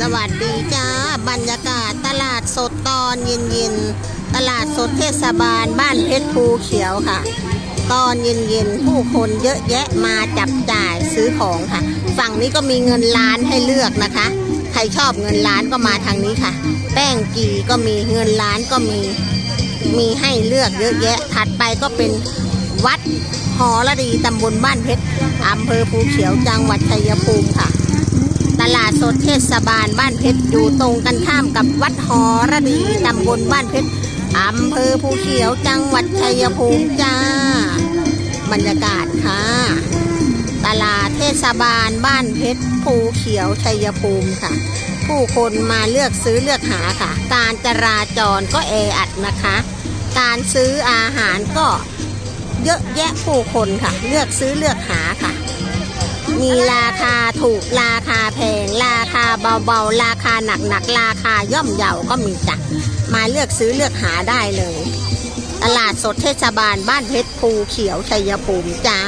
สวัสดีจ้า บรรยากาศตลาดสดตอนเย็นๆ ตลาดสดเทศบาลบ้านเพชรภูเขียวค่ะ ตอนเย็นๆ ผู้คนเยอะแยะมาจับจ่ายซื้อของค่ะ ฝั่งนี้ก็มีเงินล้านให้เลือกนะคะ ใครชอบเงินล้านก็มาทางนี้ค่ะ แป้งกีก็มีเงินล้านก็มี มีให้เลือกเยอะแยะ ถัดไปก็เป็นวัดหอระดีตำบลบ้านเพชรอำเภอภูเขียวจังหวัดชัยภูมิค่ะ สดเทศบาลบ้านเพชรอยู่ตรงกันข้ามกับวัดหอระดีตำบลบ้านเพชรอำเภอภูเขียวจังหวัดชัยภูมิจ้า บรรยากาศค่ะ ตลาดเทศบาลบ้านเพชรภูเขียวชัยภูมิค่ะ ผู้คนมาเลือกซื้อเลือกหาค่ะ การจราจรก็แออัดนะคะ การซื้ออาหารก็เยอะแยะผู้คนค่ะ เลือกซื้อเลือกหาค่ะ มีราคาถูกราคาแพง ราคาเบาๆ ราคาหนักๆ ราคาย่อมเยาก็มีจ้ะมาเลือกซื้อเลือกหาได้เลย ตลาดสดเทศบาลบ้านเพชรภูเขียวชัยภูมิจ้า